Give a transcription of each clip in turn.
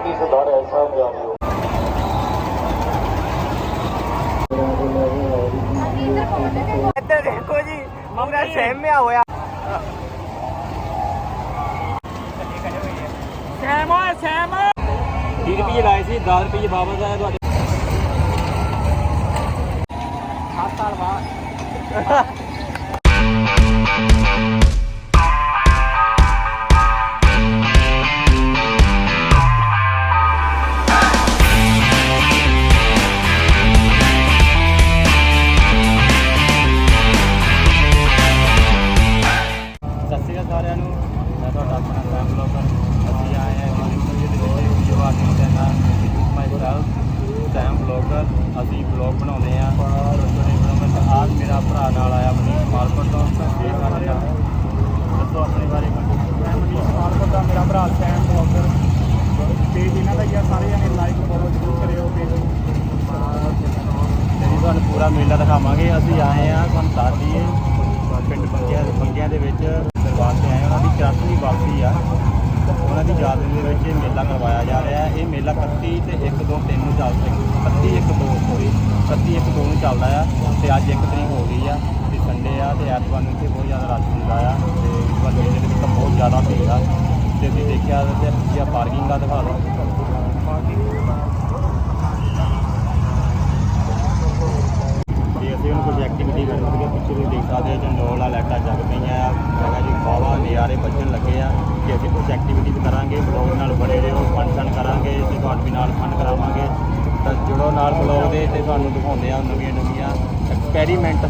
ਜੋਤੀ ਸਰਦਾਰ ਐਸਾ ਗਿਆਨੀ ਇੱਧਰ ਦੇਖੋ ਜੀ ਪੂਰਾ ਸਹਿਮਿਆ ਹੋਇਆ ਸਹਿਮ ਹੋਇਆ ਸਹਿਮ 30 ਰੁਪਏ ਲਾਏ ਸੀ 10 ਰੁਪਏ ਵਾਪਸ ਆਇਆ ਤੁਹਾਡੇ ਸੱਤ ਸਾਲ ਬਾਅਦ 2 3 ਨੂੰ ਚੱਲਦਾ 31 ਇੱਕ 2 ਸੋਰੀ 31 1 2 ਨੂੰ ਚੱਲਦਾ ਆ ਤੇ ਅੱਜ ਇੱਕ ਤਰੀਕ ਹੋ ਗਈ ਆ। ਤੇ ਸੰਡੇ ਆ ਤੇ ਐਤਵਾਰ ਨੂੰ ਇੱਥੇ ਬਹੁਤ ਜ਼ਿਆਦਾ ਰਸ਼ ਹੁੰਦਾ ਆ। ਤੇ ਇਸ ਵਾਰ ਮੇਲੇ ਦੇ ਵਿੱਚ ਤਾਂ ਬਹੁਤ ਜ਼ਿਆਦਾ ਭੀੜ ਆ। ਤੇ ਅਸੀਂ ਦੇਖਿਆ ਤੇ ਜਾਂ ਪਾਰਕਿੰਗ ਦਾ ਦਿਖਾ ਦਿਓ। ਤੇ ਅਸੀਂ ਉਹਨੂੰ ਕੁਝ ਐਕਟੀਵਿਟੀ ਕਰਨ ਲੱਗੇ, ਪਿੱਛੇ ਤੁਸੀਂ ਦੇਖ ਸਕਦੇ ਹੋ ਜੰਡੋਲ ਵਾਲਾ ਲੈਟਾ ਜਗ ਪਈਆਂ ਆ, ਹੈਗਾ ਜੀ ਬਾਵਾ ਨਿਆਰੇ ਵੱਜਣ ਲੱਗੇ ਆ ਕਿ ਅਸੀਂ ਕੁਝ ਐਕਟੀਵਿਟੀਜ਼ ਕਰਾਂਗੇ ਬਲੌਗ ਨਾਲ ਬਣੇ ਰਹੋ ਫਨ ਸ਼ਨ ਕਰਾਂਗੇ, ਤੇ ਤੁਹਾਨੂੰ ਵੀ ਨਾਲ ਫਨ ਕਰਾਵਾਂਗੇ। ਤਾਂ ਜੁੜੋ ਨਾਲ ਬਲੌਗ ਦੇ, ਤੇ ਤੁਹਾਨੂੰ ਦਿਖਾਉਂਦੇ ਆ ਨਵੀਆਂ ਨਵੀਆਂ ਐਕਸਪੈਰੀਮੈਂਟ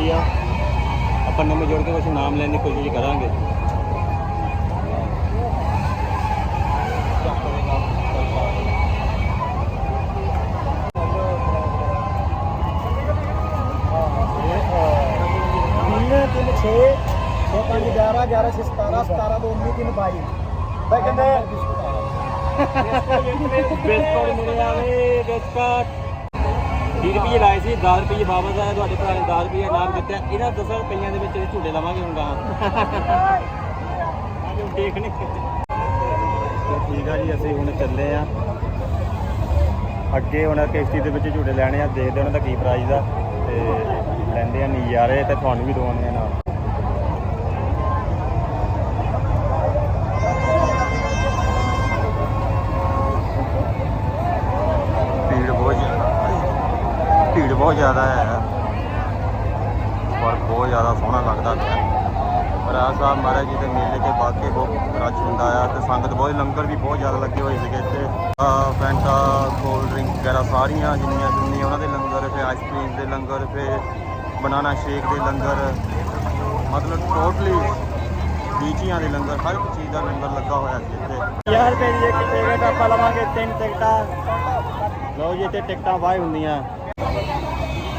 ਸਕਦੀ ਆ। ਆਪਾਂ ਨਵੇਂ ਜੋੜ ਕੇ ਕੁਝ ਨਾਮ ਲੈਣ ਦੀ ਕੋਸ਼ਿਸ਼ ਕਰਾਂਗੇ। ਬਿਸਕਟ ਮੁਰੇ ਆਵੇ ਬਿਸਕਟ 30 ਰੁਪਏ ਲਾਏ ਸੀ 10 ਰੁਪਏ ਵਾਪਸ ਆਏ ਤੁਹਾਡੇ ਭਰਾ ਨੇ 10 ਰੁਪਏ ਨਾਮ ਦਿੱਤਾ। ਇਹਨਾਂ 10 ਰੁਪਈਆਂ ਦੇ ਵਿੱਚ ਇਹ ਝੂਟੇ ਲਵਾਂਗੇ ਹੁਣ ਗਾਂ ਦੇਖਣੇ ਠੀਕ ਆ ਜੀ, ਅਸੀਂ ਹੁਣ ਚੱਲੇ ਆ। ਅੱਗੇ ਹੁਣ ਕਿਸ਼ਤੀ ਦੇ ਵਿੱਚ ਝੂਟੇ ਲੈਣੇ ਆ, ਦੇਖਦੇ ਉਹਨਾਂ ਦਾ ਕੀ ਪ੍ਰਾਈਜ਼ ਆ ਤੇ ਲੈਂਦੇ ਆ ਨਜ਼ਾਰੇ ਤੇ ਤੁਹਾਨੂੰ ਵੀ ਦਵਾਉਂਦੇ ਆ ਨਾਲ ਭੀੜ ਬਹੁਤ ਜ਼ਿਆਦਾ ਹੈ। ਪਰ ਬਹੁਤ ਜ਼ਿਆਦਾ ਸੋਹਣਾ ਲੱਗਦਾ ਪਿਆ। ਰਾਜ ਸਾਹਿਬ ਮਹਾਰਾਜ ਜੀ ਦੇ ਮੇਲੇ ਤੇ ਬਾਕੀ ਬਹੁਤ ਰਸ਼ ਹੁੰਦਾ ਆ ਤੇ ਸੰਗਤ ਬਹੁਤ, ਲੰਗਰ ਵੀ ਬਹੁਤ ਜ਼ਿਆਦਾ ਲੱਗੇ ਹੋਏ ਸੀਗੇ ਇੱਥੇ। ਫੈਂਟਾ, ਕੋਲਡ ਡਰਿੰਕ ਵਗੈਰਾ ਸਾਰੀਆਂ ਜਿੰਨੀਆਂ ਜਿੰਨੀਆਂ ਉਹਨਾਂ ਦੇ ਲੰਗਰ ਫੇ ਆਈਸਕ੍ਰੀਮ ਦੇ ਲੰਗਰ ਫੇ ਬਨਾਨਾ ਸ਼ੇਕ ਦੇ ਲੰਗਰ। ਮਤਲਬ ਟੋਟਲੀ ਬੀਚੀਆਂ ਦੇ ਲੰਗਰ, ਹਰ ਇੱਕ ਚੀਜ਼ ਦਾ ਲੰਗਰ ਲੱਗਾ ਹੋਇਆ ਸੀ ਇੱਥੇ। 1000 ਰੁਪਏ ਦੀ ਇੱਕ ਟਿਕਟ ਆਪਾਂ ਲਵਾਂਗੇ ਤਿੰਨ ਟਿਕਟਾਂ ਲਓ ਜੀ, ਇੱਥੇ ਟਿਕਟਾਂ ਬਾਈ ਹੁੰਦੀਆਂ।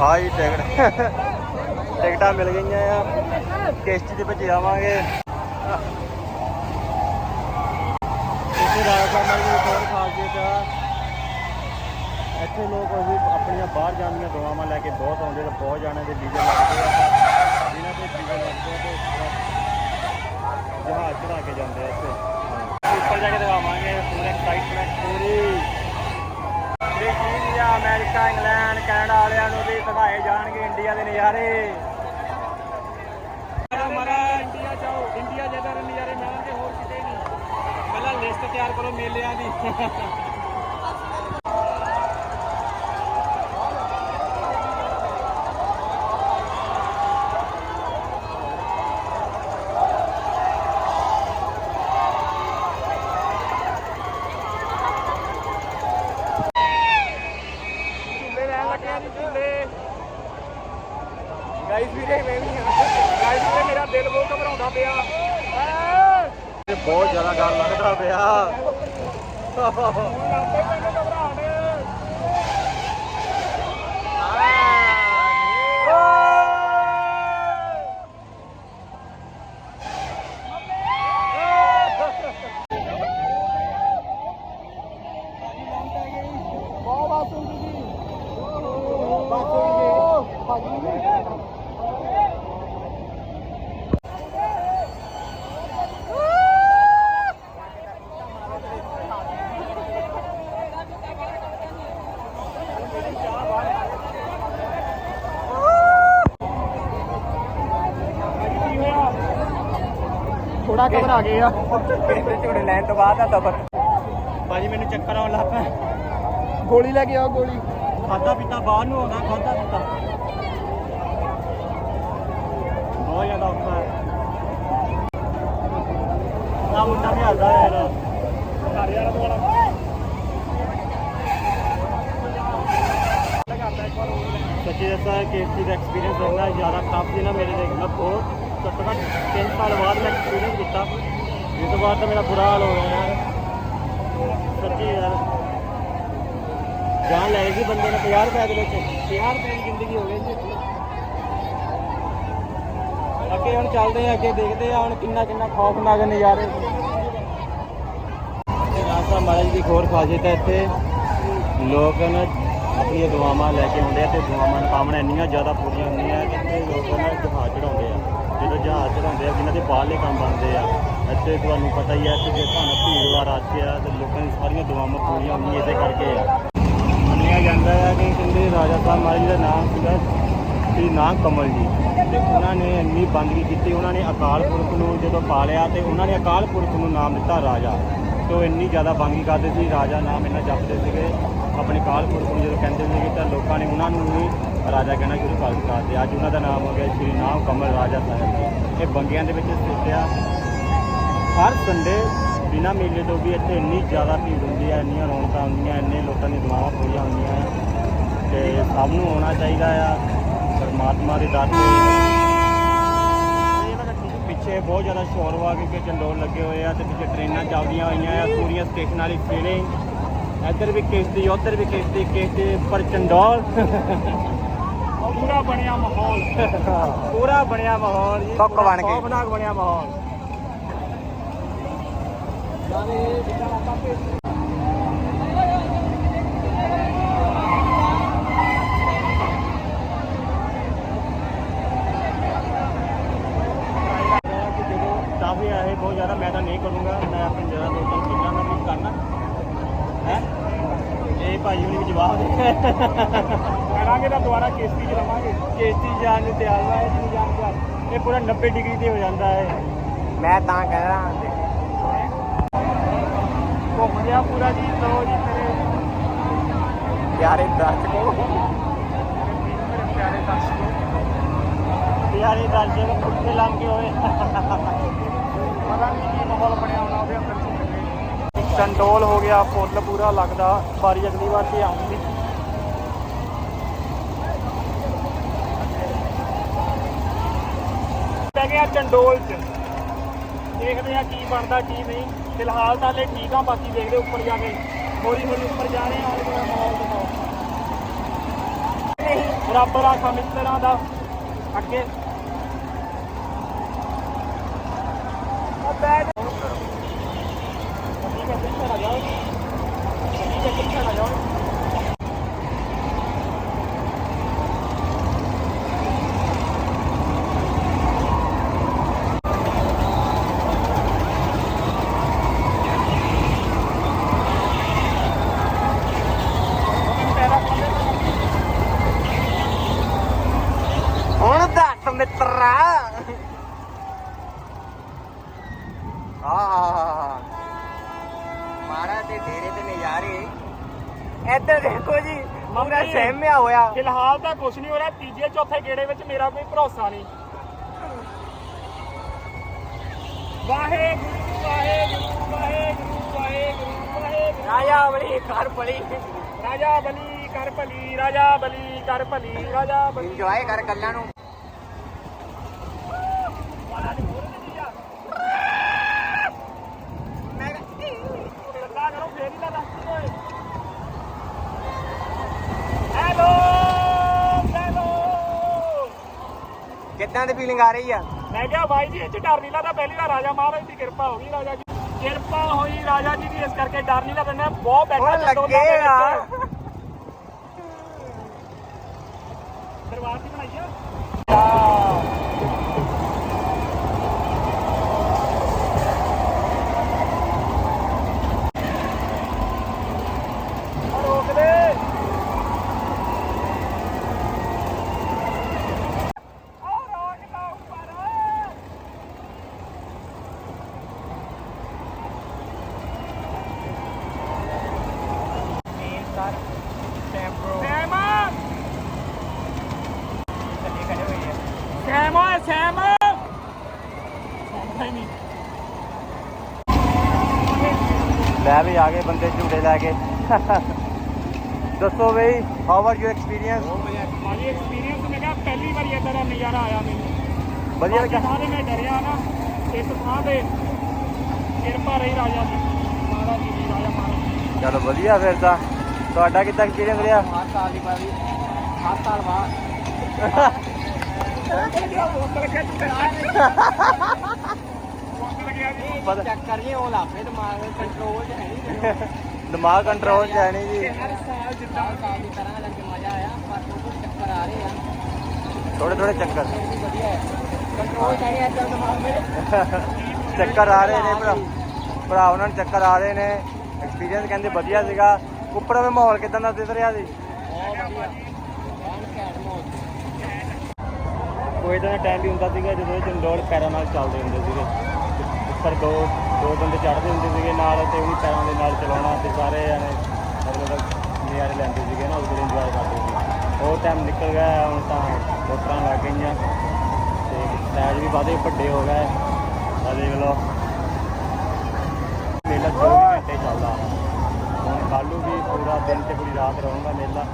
ਹਾਈ ਟਿਕਟ। ਟਿਕਟਾਂ ਮਿਲ ਗਈਆਂ ਆ। ਕਿਸ਼ਤੀ ਦੇ ਵਿੱਚ ਜਾਵਾਂਗੇ। ਇੱਥੇ ਰਾਜਸਥਾਨ ਦੀ ਇੱਕ ਖਾਸੀਅਤ ਆ ਇੱਥੇ ਲੋਕ ਅਸੀਂ ਆਪਣੀਆਂ ਬਾਹਰ ਜਾਣ ਦੀਆਂ ਦੁਆਵਾਂ ਲੈ ਕੇ ਬਹੁਤ ਆਉਂਦੇ ਤੇ ਬਹੁਤ ਜਾਣੇ ਦੇ ਵੀਜ਼ੇ ਲੱਗਦੇ ਆ। ਜਿਨ੍ਹਾਂ ਦੇ ਵੀਜ਼ੇ ਲੱਗਦੇ ਤੇ ਜਹਾਜ਼ ਚੜਾ ਕੇ ਜਾਂਦੇ ਆ ਇੱਥੇ। ਉੱਪਰ ਜਾ ਕੇ ਦਿਖਾਵਾਂਗੇ, ਪੂਰੇ ਐਕਸਾਈਟਮੈਂਟ ਪੂਰੀ ਇਹ ਆ ਅਮਰੀਕਾ ਕੈਨੇਡਾ ਵਾਲਿਆਂ ਨੂੰ ਵੀ ਵਧਾਏ ਜਾਣਗੇ ਇੰਡੀਆ ਦੇ ਨਜ਼ਾਰੇ। ਮਰਾ ਇੰਡੀਆ ਜਾਓ, ਇੰਡੀਆ ਜਿਹਦਾ ਨਜ਼ਾਰੇ ਮਿਲਣਗੇ ਹੋਰ ਕਿਤੇ ਨਹੀਂ। ਪਹਿਲਾਂ ਲਿਸਟ ਤਿਆਰ ਕਰੋ ਮੇਲਿਆਂ ਦੀ। ਗਾਈਸ ਵੀਰੇ ਮੈਂ ਵੀ ਗਾਇਸ ਤੇ ਮੇਰਾ ਦਿਲ ਬਹੁਤ ਘਬਰਾਉਂਦਾ ਪਿਆ। ਬਹੁਤ ਜ਼ਿਆਦਾ ਡਰ ਲੱਗਦਾ ਪਿਆ ਲੱਗਦੇ ਮੈਨੂੰ ਘਬਰਾਹਟ ਬਹੁਤ ਬਾਤ ਹੁੰਦੀ ਜੀ ਬਾਤ ਹੋਈ ਭਾਜੀ ਕੀ ਹੋਇਆ ਘਬਰਾ ਗਏ ਆ। ਕਿਹਦੇ ਝੂੜੇ ਲੈਣ ਤੋਂ ਬਾਅਦ ਆ ਦਫਰ ਭਾਜੀ ਮੈਨੂੰ ਚੱਕਰ ਆਉਣ ਲੱਗ ਪਿਆ। ਗੋਲੀ ਲੈ ਕੇ ਆਓ ਗੋਲੀ। ਖਾਦਾ ਪੀਤਾ ਬਾਹਰ ਨੂੰ ਆਉਂਦਾ ਖਾਦਾ ਪੀਤਾ। ਬਹੁਤ ਜ਼ਿਆਦਾ ਔਖਾ ਹੈ। ਨਾ ਮੁੰਡਾ ਵੀ ਆਦਾ ਯਾਰ। ਘਰ ਯਾਰ ਦੁਆਰਾ। ਸੱਚੀ ਦੱਸਾਂ ਦਾ ਐਕਸਪੀਰੀਅੰਸ ਇੰਨਾ ਜ਼ਿਆਦਾ ਟਫ ਸੀ ਨਾ ਮੇਰੇ ਲਈ। ਮੈਂ ਬਹੁਤ ਘੱਟੋ ਘੱਟ 3 ਸਾਲ ਬਾਅਦ ਮੈਂ ਐਕਸਪੀਰੀਅੰਸ ਕੀਤਾ ਇਸ ਤੋਂ ਬਾਅਦ ਤਾਂ ਮੇਰਾ ਬੁਰਾ ਹਾਲ ਹੋ ਗਿਆ ਯਾਰ। ਸੱਚੀ ਯਾਰ। ਜਾਨ ਲੈ ਗਈ ਬੰਦੇ ਨੇ 50 ਰੁਪਏ ਦੇ ਵਿੱਚ। 50 ਰੁਪਏ ਦੀ ਜ਼ਿੰਦਗੀ ਹੋ ਗਈ ਜੀ ਅੱਗੇ ਹੁਣ ਚੱਲਦੇ ਆ ਅੱਗੇ ਦੇਖਦੇ ਆ ਹੁਣ ਕਿੰਨਾ ਕਿੰਨਾ ਖੌਫਨਾਕ ਨਜ਼ਾਰੇ। ਤੇ ਰਾਸਾ ਮਹਾਰਾਜ ਦੀ ਖੋਰ ਖਾਜੇ ਹੈ ਇੱਥੇ। ਲੋਕ ਨਾ ਆਪਣੀਆਂ ਦੁਆਵਾਂ ਲੈ ਕੇ ਆਉਂਦੇ ਆ ਤੇ ਦੁਆਵਾਂ ਪਾਵਣ ਇੰਨੀਆਂ ਜ਼ਿਆਦਾ ਪੂਰੀਆਂ ਹੁੰਦੀਆਂ ਕਿ ਇੱਥੇ ਲੋਕ ਨਾ ਜਹਾਜ਼ ਚੜਾਉਂਦੇ ਆ। ਜਦੋਂ ਜਹਾਜ਼ ਚੜਾਉਂਦੇ ਆ, ਜਿਨ੍ਹਾਂ ਦੇ ਬਾਹਰਲੇ ਕੰਮ ਬਣਦੇ ਆ। ਇੱਥੇ ਤੁਹਾਨੂੰ ਪਤਾ ਹੀ ਹੈ ਕਿ ਜੇ ਤੁਹਾਨੂੰ ਭੀੜ ਵਾਰ ਆਚੇ ਆ, ਤੇ ਲੋਕਾਂ ਦੀ ਸਾਰੀਆਂ ਦੁਆਵਾਂ ਪੂਰੀਆਂ ਹੁੰਦੀਆਂ ਇਸੇ ਕਰਕੇ ਆ। ਮੰਨਿਆ ਜਾਂਦਾ ਹੈ ਕਿ ਕਹਿੰਦੇ ਰਾਜਾ ਸਾਹਿਬ ਮਹਾਰਾਜ ਦਾ ਨਾਮ ਸੀਗਾ ਸ੍ਰੀ ਨਾਮ ਕਮਲ ਜੀ। ਤੇ ਉਹਨਾਂ ਨੇ ਇੰਨੀ ਬੰਦਗੀ ਕੀਤੀ, ਉਹਨਾਂ ਨੇ ਅਕਾਲ ਪੁਰਖ ਨੂੰ ਜਦੋਂ ਪਾਲਿਆ ਤੇ ਉਹਨਾਂ ਨੇ ਅਕਾਲ ਪੁਰਖ ਨੂੰ ਨਾਮ ਦਿੱਤਾ ਰਾਜਾ। ਤੇ ਉਹ ਇੰਨੀ ਜ਼ਿਆਦਾ ਬੰਦਗੀ ਕਰਦੇ ਸੀ, ਰਾਜਾ ਨਾਮ ਇੰਨਾ ਜਪਦੇ ਸੀਗੇ। ਆਪਣੇ ਅਕਾਲ ਪੁਰਖ ਨੂੰ ਜਦੋਂ ਕਹਿੰਦੇ ਸੀਗੇ ਤਾਂ ਲੋਕਾਂ ਨੇ ਉਹਨਾਂ ਨੂੰ ਵੀ ਰਾਜਾ ਕਹਿਣਾ ਸ਼ੁਰੂ ਕਰ ਦਿੱਤਾ ਤੇ ਅੱਜ ਉਹਨਾਂ ਦਾ ਨਾਮ ਹੋ ਗਿਆ ਸ੍ਰੀ ਨਾਮ ਕਮਲ ਰਾਜਾ ਸਾਹਿਬ। ਇਹ ਬੰਗਿਆਂ ਦੇ ਵਿੱਚ ਸਥਿਤ ਆ। ਹਰ ਸੰਡੇ ਬਿਨਾ ਮੇਲੇ ਤੋਂ ਵੀ ਇੱਥੇ ਇੰਨੀ ਜ਼ਿਆਦਾ ਭੀੜ ਹੁੰਦੀ ਹੈ ਇੰਨੀਆਂ ਰੌਣਕਾਂ ਹੁੰਦੀਆਂ, ਇੰਨੇ ਲੋਕਾਂ ਦੀ ਦੁਆਵਾਂ ਪੂਰੀਆਂ ਹੁੰਦੀਆਂ ਆ। ਤੇ ਸਭ ਨੂੰ ਆਉਣਾ ਚਾਹੀਦਾ ਆ, ਪਰਮਾਤਮਾ ਦੇ ਦਰ ਤੇ। ਪਿੱਛੇ ਬਹੁਤ ਜ਼ਿਆਦਾ ਸ਼ੋਰ ਵਾ ਕਿਉਂਕਿ ਚੰਡੋਲ ਲੱਗੇ ਹੋਏ ਆ ਤੇ ਪਿੱਛੇ ਟ੍ਰੇਨਾਂ ਚੱਲਦੀਆਂ ਹੋਈਆਂ ਆ, ਪੂਰੀਆਂ ਸਟੇਸ਼ਨ ਵਾਲੀ ਫੀਲਿੰਗ ਇੱਧਰ ਵੀ ਕਿਸ਼ਤੀ, ਉੱਧਰ ਵੀ ਕਿਸ਼ਤੀ ਕਿਸ਼ਤੀ ਪਰ ਚੰਡੋਲ। ਪੂਰਾ ਬਣਿਆ ਮਾਹੌਲ ਪੂਰਾ ਬਣਿਆ ਮਾਹੌਲ ਜੀ ਸੁੱਕ ਬਣ ਕੇ। ਬਣਿਆ ਮਾਹੌਲ ਕਿ ਜਦੋਂ ਕਾਫੀ ਆਏ ਬਹੁਤ ਜ਼ਿਆਦਾ ਮੈਂ ਤਾਂ ਨਹੀਂ ਕਰੂੰਗਾ ਮੈਂ ਆਪਣੇ ਜਰਾ ਦੋਸਤਾਂ ਨੂੰ ਪੁੱਛਾਂਗਾ ਵੀ ਕਰਨਾ ਹੈ ਇਹ ਭਾਈ ਹੁਣੀ ਵੀ ਜਵਾਬ ਦੇ ਕਰਾਂਗੇ ਤਾਂ ਦੁਬਾਰਾ ਕਿਸ਼ਤੀ ਚ ਲਵਾਂਗੇ। ਕੇਸਤੀ ਜਾਣ ਨੂੰ ਤਿਆਰ ਇਹ ਨਹੀਂ ਜਾਣ ਤਿਆਰ ਇਹ ਪੂਰਾ 90 ਡਿਗਰੀ ਤੇ ਹੋ ਜਾਂਦਾ ਹੈ। ਮੈਂ ਤਾਂ ਕਹਿ ਰਹਾ ਘੁੰਮ ਗਿਆ ਪੂਰਾ ਜੀ ਲੋ ਜੀ ਮੇਰੇ ਪਿਆਰੇ ਦਰਸ਼ਕੋ। ਮੇਰੇ ਪਿਆਰੇ ਦਰਸ਼ਕੋ ਯਾਰੇ ਦਰਜੇ ਪੁੱਠੇ ਲੰਮ ਕੇ ਹੋਏ। ਪਤਾ ਨਹੀਂ ਕੀ ਮਾਹੌਲ ਬਣਿਆ ਹੋਣਾ ਉਹਦੇ ਅੰਦਰ। ਘੁੰਮ ਚੰਡੋਲ ਹੋ ਗਿਆ, ਫੁੱਲ ਪੂਰਾ ਲੱਗਦਾ, ਵਾਰੀ ਅਗਲੀ ਵਾਰ ਤੇ ਆਉਂਗੀ ਪੈ ਗਿਆ ਚੰਡੋਲ ਚ। ਦੇਖਦੇ ਆ ਕੀ ਬਣਦਾ, ਕੀ ਨਹੀਂ। ਫਿਲਹਾਲ ਤਾਂ ਹਲੇ ਠੀਕ ਆ, ਬਾਕੀ ਦੇਖਦੇ ਉੱਪਰ ਜਾ ਕੇ। ਹੌਲੀ ਹੌਲੀ ਉੱਪਰ ਜਾ ਰਹੇ ਆ ਆਲੇ ਦੁਆਲੇ ਮਾਹੌਲ ਦਿਖਾਓ। ਰੱਬ ਰਾਖਾ ਮਿੱਤਰਾਂ ਦਾ। ਅੱਗੇ। ਠੀਕ ਹੈ ਪਿੱਛੇ ਨਾ ਜਾਓ ਠੀਕ ਹੈ ਪਿੱਛੇ ਨਾ ਜਾਓ ਮਿੱਤਰਾ ਆਹ ਮਾਰਾ ਤੇ ਡੇਰੇ ਤੇ ਨਜ਼ਾਰੇ। ਇੱਧਰ ਦੇਖੋ ਜੀ ਪੂਰਾ ਮੰਮੀ। ਸਹਿਮਿਆ ਹੋਇਆ। ਫਿਲਹਾਲ ਤਾਂ ਕੁਝ ਨਹੀਂ ਹੋ ਰਿਹਾ ਤੀਜੇ ਚੌਥੇ ਗੇੜੇ ਵਿੱਚ ਮੇਰਾ ਕੋਈ ਭਰੋਸਾ ਨਹੀਂ। ਵਾਹਿਗੁਰੂ ਵਾਹਿਗੁਰੂ ਵਾਹਿਗੁਰੂ ਵਾਹਿਗੁਰੂ ਵਾਹਿਗੁਰੂ। ਰਾਜਾ ਰਾਜਾ ਬਲੀ ਕਰ ਭਲੀ ਰਾਜਾ ਬਲੀ ਕਰ ਭਲੀ ਰਾਜਾ ਬਲੀ। ਇੰਜੋਏ ਕਰ ਗੱਲਾਂ ਨੂੰ। ਕਿੱਦਾਂ ਦੀ ਫੀਲਿੰਗ ਆ ਰਹੀ ਆ। ਮੈਂ ਕਿਹਾ ਬਾਈ ਜੀ ਇਹ ਚ ਡਰ ਨਹੀਂ ਲੱਗਦਾ ਪਹਿਲੀ ਵਾਰ ਰਾਜਾ ਮਹਾਰਾਜ ਦੀ ਕਿਰਪਾ ਹੋ ਗਈ ਰਾਜਾ ਜੀ ਕਿਰਪਾ ਹੋਈ ਰਾਜਾ ਜੀ ਦੀ ਇਸ ਕਰਕੇ ਡਰ ਨਹੀਂ ਲੱਗਦਾ ਮੈਂ ਬਹੁਤ ਬੈਠਾ ਹੁਣ ਚੰਡੋਲਾਂ ਦੇ ਲੱਗੇ ਆ ਵਿੱਚ। ਦਰਬਾਰ ਦੀ ਬਣਾਈ ਆ ਆ ਰੋਕ ਦੇ ਆ ਰੋਕ ਲਾ ਉੱਪਰ ਮੇਨ ਸਰ ਟੈਂਪਰੋ ਸੈਮ ਥੱਲੇ ਖੜੇ ਹੋਏ ਆ ਸੈਮ ਓਏ ਸੈਮ ਨਹੀਂ ਲੈ ਵੀ ਆ ਗਏ ਬੰਦੇ ਝੂਟੇ ਲੈ ਕੇ ਦੱਸੋ ਬਈ ਹਾਊ ਆਰ ਯੂ ਐਕਸਪੀਰੀਅੰਸ ਭਾਜੀ ਐਕਸਪੀਰੀਅੰਸ ਮੈਂ ਕਿਹਾ ਪਹਿਲੀ ਵਾਰੀ ਇਦਾਂ ਦਾ ਨਜ਼ਾਰਾ ਆਇਆ ਮੈਨੂੰ ਵਧੀਆ ਬਾਕੀ ਲੱਗਾ ਥਾਂ ਤੇ ਮੈਂ ਡਰਿਆ ਨਾ ਇਸ ਥਾਂ ਤੇ ਕਿਰਪਾ ਰਹੀ ਰਾਜਾ ਦੀ ਮਹਾਰਾਜ ਜੀ ਦੀ ਰਾਜਾ ਮਹਾਰਾਜ ਚਲੋ ਵਧੀਆ ਫਿਰ ਤਾਂ ਤੁਹਾਡਾ ਕਿੱਦਾਂ ਐਕਸਪੀਰੀਅੰਸ ਰਿਹਾ ਹਰ ਸਾਲ ਦੀ ਬਾਰੀ ਹਰ ਸਾਲ ਬਾਅਦ ਬੋਤਲ ਖਿੱਚ ਕੇ ਬੋਤਲ ਗਿਆ ਜੀ ਪਤਾ- ਚੱਕਰ ਨਹੀਂ ਉਹ ਲਾਪੇ ਦਿਮਾਗ ਕੰਟਰੋਲ ਚ ਹੈ ਨਹੀਂ ਦਿਮਾਗ ਕੰਟਰੋਲ ਚ ਹੈ ਨਹੀਂ ਜੀ। ਹਰ ਸਾਲ ਜਿੱਦਾਂ ਸਾਲ ਦੀ ਤਰ੍ਹਾਂ ਲੱਗ ਕੇ ਮਜ਼ਾ ਆਇਆ ਪਰ ਉਹ ਚੱਕਰ ਆ ਰਹੇ ਆ। ਥੋੜੇ ਥੋੜੇ ਚੱਕਰ। ਹੈ। ਦਿਮਾਗ ਚੱਕਰ ਆ ਰਹੇ ਨੇ ਭਰਾ। ਭਰਾ ਉਹਨਾਂ ਨੂੰ ਚੱਕਰ ਆ ਰਹੇ ਨੇ। ਐਕਸਪੀਰੀਅੰਸ ਕਹਿੰਦੇ ਵਧੀਆ ਸੀਗਾ। ਉੱਪਰ ਵੀ ਮਾਹੌਲ ਕਿਦਾਂ ਦਾ ਦਿਸ ਰਿਹਾ ਸੀ? ਕੋਈ ਤਾਂ ਟਾਈਮ ਵੀ ਹੁੰਦਾ ਸੀਗਾ ਜਦੋਂ ਇਹ ਚੰਡੋਲ ਪੈਰਾਂ ਨਾਲ ਚੱਲਦੇ ਹੁੰਦੇ ਸੀਗੇ। ਉੱਪਰ ਦੋ ਦੋ ਬੰਦੇ ਚੜ੍ਹਦੇ ਹੁੰਦੇ ਸੀਗੇ ਨਾਲ ਤੇ ਉਹਨੂੰ ਪੈਰਾਂ ਦੇ ਨਾਲ ਚਲਾਉਣਾ ਤੇ ਸਾਰੇ ਜਾਣੇ ਮਤਲਬ ਨਜ਼ਾਰੇ ਲੈਂਦੇ ਸੀਗੇ ਨਾ ਉਹਦੇ ਇੰਜੋਏ ਕਰਦੇ ਸੀ। ਉਹ ਟਾਈਮ ਨਿਕਲ ਗਿਆ, ਹੁਣ ਤਾਂ ਮੋਟਰਾਂ ਲੱਗ ਗਈਆਂ ਤੇ ਸਾਈਜ਼ ਵੀ ਵਾਧੇ ਵੱਡੇ ਹੋ ਗਏ। ਆ ਦੇਖ ਲਓ। ਮੇਲਾ 24 ਘੰਟੇ ਚੱਲਦਾ। ਹੁਣ ਕੱਲ੍ਹ ਨੂੰ ਵੀ ਪੂਰਾ ਦਿਨ ਤੇ ਪੂਰੀ ਰਾਤ ਰਹੂੰਗਾ ਮੇਲਾ।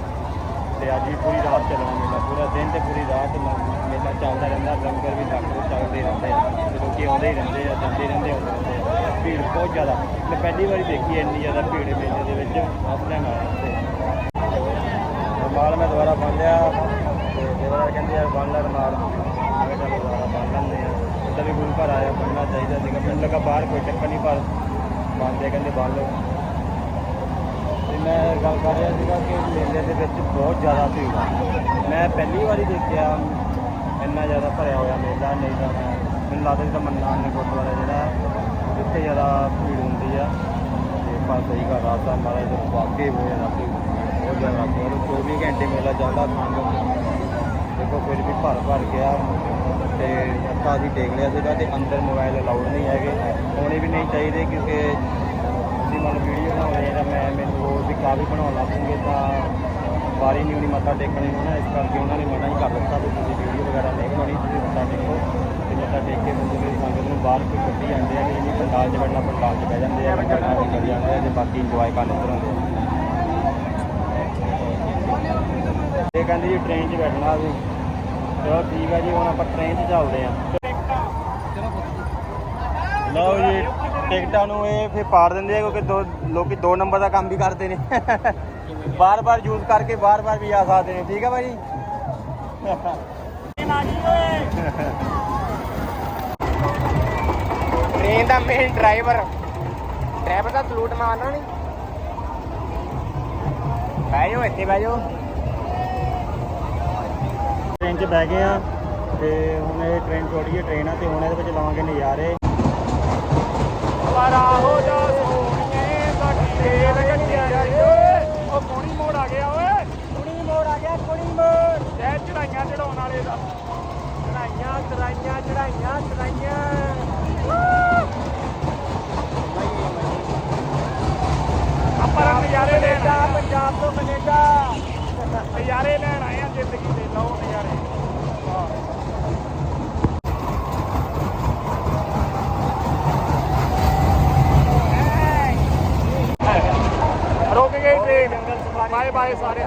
ਤੇ ਅੱਜ ਵੀ ਪੂਰੀ ਰਾਤ ਚੱਲਣਾ ਮੇਲਾ, ਪੂਰਾ ਦਿਨ ਤੇ ਪੂਰੀ ਰਾਤ ਮ- ਮੇਲਾ ਚੱਲਦਾ ਰਹਿੰਦਾ, ਲੰਗਰ ਵੀ ਲਗਭਗ ਚੱਲਦੇ ਰਹਿੰਦੇ ਆ ਤੇ ਲੋਕੀ ਆਉਂਦੇ ਹੀ ਰਹਿੰਦੇ ਆ, ਜਾਂਦੇ ਰਹਿੰਦੇ ਆਉਂਦੇ ਰਹਿੰਦੇ ਆ, ਭੀੜ ਬਹੁਤ ਜ਼ਿਆਦਾ। ਮੈਂ ਪਹਿਲੀ ਵਾਰੀ ਦੇਖੀ ਇੰਨੀ ਜ਼ਿਆਦਾ ਭੀੜ ਮੇਲੇ ਦੇ ਵਿੱਚ ਆਪਣੇ ਨਾਲ ਆਇਆ ਇੱਥੇ ਮੈਂ ਦੁਬਾਰਾ ਬੰਨ ਲਿਆ ਤੇ ਦੇਵਰਾ ਕਹਿੰਦੇ ਆ, ਬੰਨ ਲੈ ਰੁਮਾਲ। ਮੈਂ ਕਿਹਾ ਚਲੋ ਦੁਬਾਰਾ ਬੰਨ ਲੈਂਦੇ ਆ। ਇੱਦਾਂ ਵੀ ਗੁਰੂ ਘਰ ਆਇਆ, ਬੰਨਣਾ ਚਾਹੀਦਾ ਸੀਗਾ। ਮੈਨੂੰ ਲੱਗਾ ਬਾਹਰ ਕੋਈ ਚੱਕਰ ਨਹੀਂ, ਪਰ ਬੰਨਦੇ ਕਹਿੰਦੇ ਬੰਨ ਲਓ। ਮੈਂ ਗੱਲ ਕਰ ਰਿਹਾ ਸੀਗਾ ਕਿ ਮੇਲੇ ਦੇ ਵਿੱਚ ਬਹੁਤ ਜ਼ਿਆਦਾ ਭੀੜ ਆ। ਮੈਂ ਪਹਿਲੀ ਵਾਰੀ ਦੇਖਿਆ, ਇੰਨਾ ਜ਼ਿਆਦਾ ਭਰਿਆ ਹੋਇਆ ਮੇਲਾ, ਨਹੀਂ ਤਾਂ ਮੈਂ, ਮੈਨੂੰ ਲੱਗਦਾ ਜਿੱਦਾਂ ਮੰਨਾ ਨੇ ਗੁਰਦੁਆਰਾ ਜਿਹੜਾ ਉੱਥੇ ਜ਼ਿਆਦਾ ਭੀੜ ਹੁੰਦੀ ਆ। ਤੇ ਪਰ ਸਹੀ ਗੱਲ ਰਾਤ ਦਾ ਮਾਰਾ ਜਦੋਂ ਵਾਕਈ ਹੋਏ ਨਾ ਭੀੜ ਬਹੁਤ ਜ਼ਿਆਦਾ ਰਾਤ ਨੂੰ 24 ਘੰਟੇ ਮੇਲਾ ਚੱਲਦਾ ਸੰਗ ਦੇਖੋ ਫਿਰ ਵੀ ਭਰ ਭਰ ਗਿਆ, ਤੇ ਅੱਖਾਂ ਅਸੀਂ ਦੇਖ ਲਿਆ ਸੀਗਾ ਤੇ ਅੰਦਰ ਮੋਬਾਈਲ ਅਲਾਉਡ ਨਹੀਂ ਹੈਗੇ। ਹੋਣੇ ਵੀ ਨਹੀਂ ਚਾਹੀਦੇ ਕਿਉਂਕਿ ਅਸੀਂ ਮਨ ਵੀਡੀਓ ਬਣਾਉਣੇ ਤਾਂ ਮੈਂ ਮੈਨੂੰ ਹੋਰ ਵੀ ਕਾਫੀ ਬਣਾਉਣ ਲੱਗੂਗੇ ਤਾਂ ਵਾਰੀ ਨਹੀਂ ਹੋਣੀ ਮੱਥਾ ਟੇਕਣੀ ਹੋਣਾ ਇਸ ਕਰਕੇ ਉਹਨਾਂ ਨੇ ਮਨਾ ਹੀ ਕਰ ਦਿੱਤਾ ਵੀ ਤੁਸੀਂ ਵੀਡੀਓ ਵਗੈਰਾ ਨਹੀਂ ਬਣਾਉਣੀ, ਤੁਸੀਂ ਮੱਥਾ ਟੇਕੋ ਤੇ ਮੱਥਾ ਟੇਕ ਕੇ ਬੰਦੇ ਦੀ ਸੰਗਤ ਨੂੰ ਬਾਹਰ ਕੋਈ ਕੱਢੀ ਜਾਂਦੇ ਆ ਕਿ ਨਹੀਂ ਪੰਡਾਲ 'ਚ ਬੈਠਣਾ, ਪੰਡਾਲ 'ਚ ਬਹਿ ਜਾਂਦੇ ਆ ਲੰਗਰ ਖਾ ਕੇ ਜਾਂਦੇ ਆ, ਤੇ ਬਾਕੀ ਇੰਜੋਏ ਕਰ ਲੈਂਦੇ ਆਉਂਦੇ ਆ। ਇਹ ਕਹਿੰਦੀ ਜੀ ਟ੍ਰੇਨ 'ਚ ਬੈਠਣਾ ਅਸੀਂ ਚਲੋ ਠੀਕ ਆ ਜੀ, ਹੁਣ ਆਪਾਂ ਟ੍ਰੇਨ 'ਚ ਚੱਲਦੇ ਆ। ਲਓ ਜੀ। ਟਿਕਟਾਂ ਨੂੰ ਇਹ ਫਿਰ ਪਾੜ ਦਿੰਦੇ ਆ ਕਿਉਂਕਿ ਦੋ ਲੋਕੀ ਦੋ ਨੰਬਰ ਦਾ ਕੰਮ ਵੀ ਕਰਦੇ ਨੇ। ਬਾਰ-ਬਾਰ ਯੂਜ਼ ਕਰਕੇ ਬਾਰ-ਬਾਰ ਵੀ ਆ ਸਕਦੇ ਨੇ। ਠੀਕ ਆ ਭਾਈ ਟ੍ਰੇਨ ਦਾ ਮੇਨ ਡਰਾਈਵਰ ਡਰਾਈਵਰ ਦਾ ਸਲੂਟ ਮਾਰਨਾ ਨਹੀਂ। ਬਹਿ ਜਾਓ ਇੱਥੇ ਬਹਿ ਜਾਓ। ਟ੍ਰੇਨ 'ਚ ਬਹਿ ਗਏ ਆ ਤੇ ਹੁਣ ਇਹ ਟ੍ਰੇਨ ਛੋਟੀ ਜਿਹੀ ਟ੍ਰੇਨ ਆ ਤੇ ਹੁਣ ਇਹਦੇ ਵਿੱਚ ਲਾਵਾਂਗੇ ਨਜ਼ਾਰੇ। ਵਾਰਾ ਹੋ ਜਾ ਸਾਡੀ ਰੇਲ ਗੱਡੀਆਂ ਜਾਈ ਓਏ ਉਹ ਕੋਣੀ ਮੋੜ ਆ ਗਿਆ ਓਏ। ਕੋਣੀ ਮੋੜ ਆ ਗਿਆ ਕੋਣੀ ਮੋੜ। ਜੈ ਚੜਾਈਆਂ ਚੜਾਉਣ ਵਾਲੇ ਦਾ। ਚੜਾਈਆਂ ਚੜਾਈਆਂ ਚੜਾਈਆਂ ਚੜਾਈਆਂ। ਆਪਾਂ ਨਜ਼ਾਰੇ ਲੈਣ। ਪੰਜਾਬ ਤੋਂ ਕੈਨੇਡਾ ਨਜ਼ਾਰੇ ਲੈਣ ਆਏ ਆ ਜ਼ਿੰਦਗੀ ਦੇ ਲਓ ਨਜ਼ਾਰੇ ਵਾਹ ਰੁਕ ਗਈ ਟ੍ਰੇਨ ਬਾਏ ਬਾਏ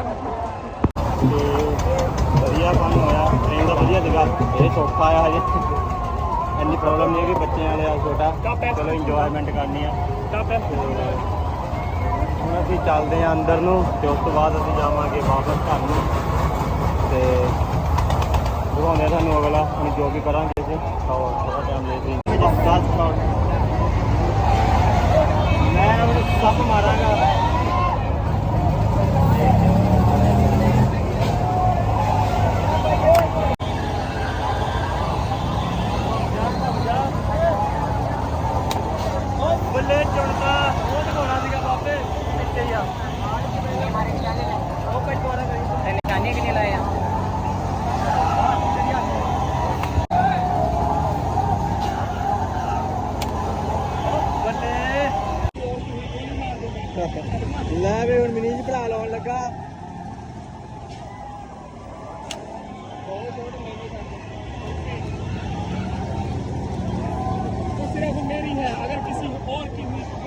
ਵਧੀਆ ਕੰਮ ਹੋਇਆ ਟ੍ਰੇਨ ਦਾ ਵਧੀਆ ਸੀਗਾ। ਇਹ ਸੌਖਾ ਆ ਹਜੇ। ਇੰਨੀ ਪ੍ਰੋਬਲਮ ਨਹੀਂ ਹੈ ਬੱਚਿਆਂ ਵਾਲੇ ਆ ਛੋਟਾ। ਚਲੋ ਇੰਜੋਇਮੈਂਟ ਕਰਨੀ ਆ। ਹੁਣ ਅਸੀਂ ਚੱਲਦੇ ਆ ਅੰਦਰ ਨੂੰ, ਤੇ ਉਸ ਤੋਂ ਬਾਅਦ ਅਸੀਂ ਜਾਵਾਂਗੇ ਵਾਪਸ ਘਰ ਨੂੰ। ਤੇ ਦਿਖਾਉਂਦੇ ਆ ਤੁਹਾਨੂੰ ਅਗਲਾ, ਹੁਣ ਜੋ ਵੀ ਕਰਾਂਗੇ ਅਸੀਂ। ਖਾਓ ਥੋੜਾ ਟਾਈਮ ਲੈ ਸੀ ਮੈਂ ਹੁਣ ਸੱਪ ਮਾਰਾਂਗਾ।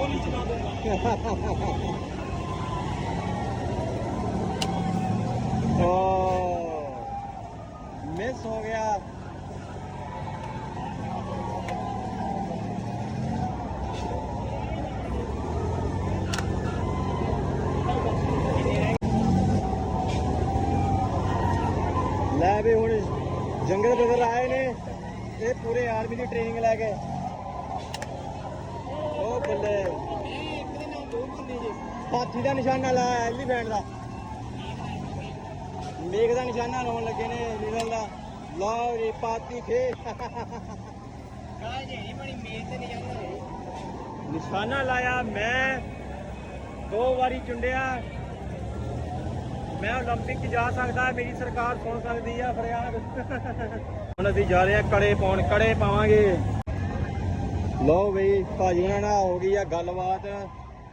ਗੋਲੀ ਚਲਾਉਂਦੇ ਗਿਆ ਲੈ ਵੀ ਹੁਣ ਜੰਗਲ ਬਦਲ ਆਏ ਨੇ ਇਹ ਪੂਰੇ ਆਰਮੀ ਦੀ ਟ੍ਰੇਨਿੰਗ ਲੈ ਕੇ। ਉਹ ਬੱਲੇ। ਹਾਥੀ ਦਾ ਨਿਸ਼ਾਨਾ ਲਾਇਆ ਐਲੀਫੈਂਟ ਦਾ ਮੇਘ ਦਾ ਨਿਸ਼ਾਨਾ ਲਾਉਣ ਲੱਗੇ ਨੇ ਨੀਲਲ ਦਾ ਲਓ ਜੀ ਪਾਤੀ ਖੇ ਕਾਹ ਜਿਹੜੀ ਬਣੀ ਮੇਜ਼ ਤੇ ਨਹੀਂ ਜਾਂਦਾ ਨਿਸ਼ਾਨਾ ਲਾਇਆ ਮੈਂ ਦੋ ਵਾਰੀ ਚੁੰਡਿਆ ਮੈਂ 올림픽 'ਚ ਜਾ ਸਕਦਾ ਮੇਰੀ ਸਰਕਾਰ ਸੁਣ ਸਕਦੀ ਆ ਫਰਿਆਦ ਹੁਣ ਅਸੀਂ ਜਾ ਰਹੇ ਆ ਕੜੇ ਪਾਉਣ ਕੜੇ ਪਾਵਾਂਗੇ ਲਓ ਬਈ ਭਾਜੀ ਉਹਨਾਂ ਨਾਲ ਹੋ ਗਈ ਆ ਗੱਲਬਾਤ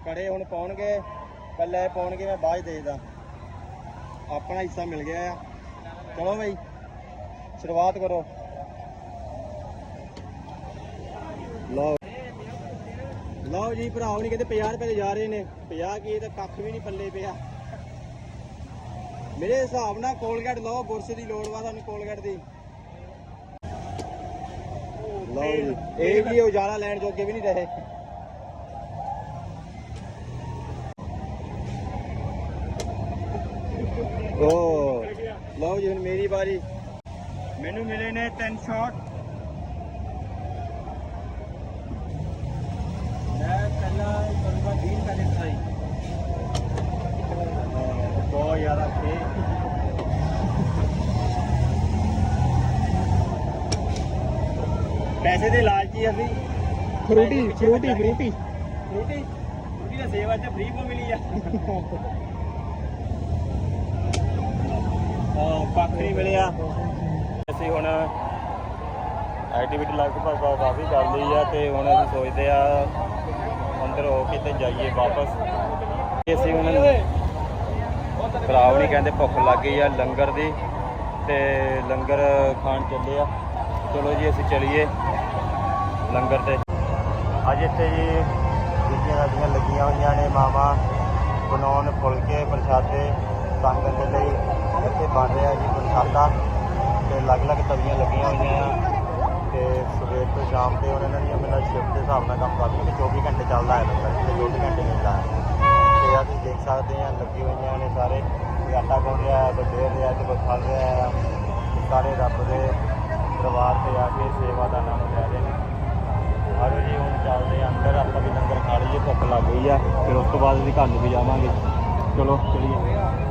ਕੜੇ ਹੁਣ ਪਾਉਣਗੇ ਕੱਲੇ ਪਾਉਣਗੇ, ਮੈਂ ਬਾਅਦ 'ਚ ਦੇਖਦਾ। ਆਪਣਾ ਹਿੱਸਾ ਮਿਲ ਗਿਆ ਆ। ਚਲੋ ਬਈ, ਸ਼ੁਰੂਆਤ ਕਰੋ। ਲਓ। ਲਓ ਜੀ ਭਰਾਓ ਨਹੀਂ ਕਹਿੰਦੇ 50 ਰੁਪਏ ਦੇ ਜਾ ਰਹੇ ਨੇ। 50 ਕੀ, ਇਹ ਤਾਂ ਕੱਖ ਵੀ ਨਹੀਂ ਪੱਲੇ ਪਿਆ। ਮੇਰੇ ਹਿਸਾਬ ਨਾਲ ਕੋਲਗੇਟ ਲਓ ਬੁਰਸ਼ ਦੀ ਲੋੜ ਵਾ ਤੁਹਾਨੂੰ ਕੋਲਗੇਟ ਦੀ। ਲਓ ਜੀ, ਇਹ ਵੀ ਉਜਾਲਾ ਲੈਣ ਜੋਗੇ ਵੀ ਨਹੀਂ ਰਹੇ। ਲਓ ਜੀ ਹੁਣ ਮੇਰੀ ਵਾਰੀ। ਮੈਨੂੰ ਮਿਲੇ ਨੇ ਤਿੰਨ ਸ਼ਾਟ ਪੈਸੇ ਦੇ ਲਾਲਚੀ ਅਸੀਂ Frooti Frooti Frooti. Frooti? Frooti ਦਾ ਸੇਵਾ ਤੇ ਫ੍ਰੀ ਕੋ ਮਿਲੀ ਆ। ਪੱਖ ਨਹੀਂ ਮਿਲਿਆ। ਅਸੀਂ ਹੁਣ ਐਕਟੀਵਿਟੀ ਲਗਭਗ ਕਾਫੀ ਕਰ ਲਈ ਆ ਤੇ ਹੁਣ ਅਸੀਂ ਸੋਚਦੇ ਆ ਅੰਦਰ ਹੋ ਕੇ ਤੇ ਜਾਈਏ ਵਾਪਸ। ਤੇ ਅਸੀਂ ਹੁਣ ਖਰਾਬ ਨਹੀਂ ਕਹਿੰਦੇ ਭੁੱਖ ਲੱਗ ਗਈ ਆ ਲੰਗਰ ਦੀ ਤੇ ਲੰਗਰ ਖਾਣ ਚੱਲੇ ਆ। ਚਲੋ ਜੀ, ਅਸੀਂ ਚਲੀਏ ਲੰਗਰ ਤੇ। ਅੱਜ ਇੱਥੇ ਜੀ ਦੂਜੀਆਂ ਰਾਜੀਆਂ ਲੱਗੀਆਂ ਹੋਈਆਂ ਨੇ ਮਾਮਾ ਬਣਾਉਣ, ਫੁਲਕੇ, ਪ੍ਰਸ਼ਾਦੇ। ਸੰਗਤ ਦੇ ਲਈ ਇੱਥੇ ਬਣ ਰਿਹਾ ਜੀ ਪ੍ਰਸ਼ਾਦਾ ਤੇ ਅਲੱਗ-ਅਲੱਗ ਤਵੀਆਂ ਲੱਗੀਆਂ ਹੋਈਆਂ ਆ ਤੇ ਸਵੇਰ ਤੋਂ ਸ਼ਾਮ ਤੇ ਉਹਨਾਂ ਦੀਆਂ ਮੇਰਾ ਸ਼ਿਫਟ ਦੇ ਹਿਸਾਬ ਨਾਲ ਕੰਮ ਕਰਦੇ ਨੇ 24 ਘੰਟੇ ਚੱਲਦਾ ਹੈ ਲੰਗਰ ਤੇ 24 ਘੰਟੇ ਮਿਲਦਾ ਹੈ। ਤੇ ਆ ਤੁਸੀਂ ਦੇਖ ਸਕਦੇ ਆ, ਲੱਗੀ ਹੋਈਆਂ ਨੇ ਸਾਰੇ ਆਟਾ ਗੁੰਨ ਰਿਹਾ ਹੈ ਕੋਈ ਦੇਰ ਰਿਹਾ ਤੇ ਕੋਈ ਖਲ ਰਿਹਾ ਹੈ। ਸਾਰੇ ਰੱਬ ਦੇ ਦਰਬਾਰ ਤੇ ਆ ਕੇ ਸੇਵਾ ਦਾ ਨਾਮ ਲੈ ਰਹੇ ਨੇ। ਆਰੋ ਜੀ, ਹੁਣ ਚੱਲਦੇ ਆ ਅੰਦਰ, ਆਪਾਂ ਵੀ ਲੰਗਰ ਖਾ ਲਈਏ, ਭੁੱਖ ਲੱਗ ਗਈ ਆ, ਫਿਰ ਉਸ ਤੋਂ ਬਾਅਦ ਅਸੀਂ ਘਰ ਨੂੰ ਵੀ ਜਾਵਾਂਗੇ। ਚਲੋ, ਚਲੀਏ।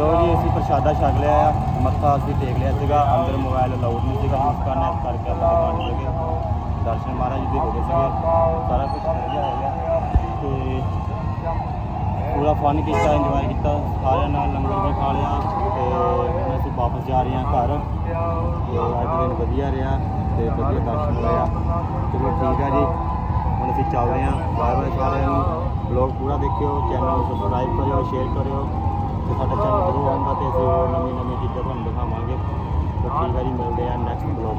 ਲੋ ਜੀ, ਅਸੀਂ ਪ੍ਰਸ਼ਾਦਾ ਛਕ ਲਿਆ ਆ। ਮੱਥਾ ਅਸੀਂ ਟੇਕ ਲਿਆ ਸੀਗਾ। ਅੰਦਰ ਮੋਬਾਈਲ ਅਲਾਉਡ ਨਹੀਂ ਸੀਗਾ। ਇਸ ਕਾਰਨ ਇਸ ਕਰਕੇ ਆਪਾਂ ਬਾਹਰ ਨਹੀਂ ਲੱਗੇ ਦਰਸ਼ਨ ਮਹਾਰਾਜ ਦੇ ਹੋ ਗਏ ਸੀਗੇ। ਸਾਰਾ ਕੁਝ ਵਧੀਆ ਹੋ ਗਿਆ। ਤੇ ਪੂਰਾ ਫਨ ਕੀਤਾ ਇੰਜੋਏ ਕੀਤਾ। ਸਾਰਿਆਂ ਨਾਲ ਲੰਗਰ ਵੀ ਖਾ ਲਿਆ। ਤੇ ਹੁਣ ਅਸੀਂ ਵਾਪਸ ਜਾ ਰਹੇ ਹਾਂ ਘਰ। ਤੇ ਅੱਜ ਦਿਨ ਵਧੀਆ ਰਿਹਾ ਤੇ ਵਧੀਆ ਦਰਸ਼ਨ ਹੋਇਆ ਚਲੋ ਠੀਕ ਆ ਜੀ। ਹੁਣ ਅਸੀਂ ਚੱਲ ਰਹੇ ਹਾਂ। ਬਾਏ ਬਾਏ ਸਾਰਿਆਂ ਨੂੰ। ਬਲੌਗ ਪੂਰਾ ਦੇਖਿਓ ਚੈਨਲ ਨੂੰ ਸਬਸਕ੍ਰਾਈਬ ਕਰਿਓ ਸ਼ੇਅਰ ਕਰਿਓ। ਤੇ ਸਾਡਾ ਚੈਨਲ ਗਰੋ ਹੋਊਗਾ ਤੇ ਅਸੀਂ ਹੋਰ ਨਵੀਂ ਨਵੀਂ ਚੀਜ਼ਾਂ ਤੁਹਾਨੂੰ ਦਿਖਾਵਾਂਗੇ। ਠੀਕ ਹੈ ਜੀ ਮਿਲਦੇ ਆ ਨੈਕਸਟ ਬਲੌਗ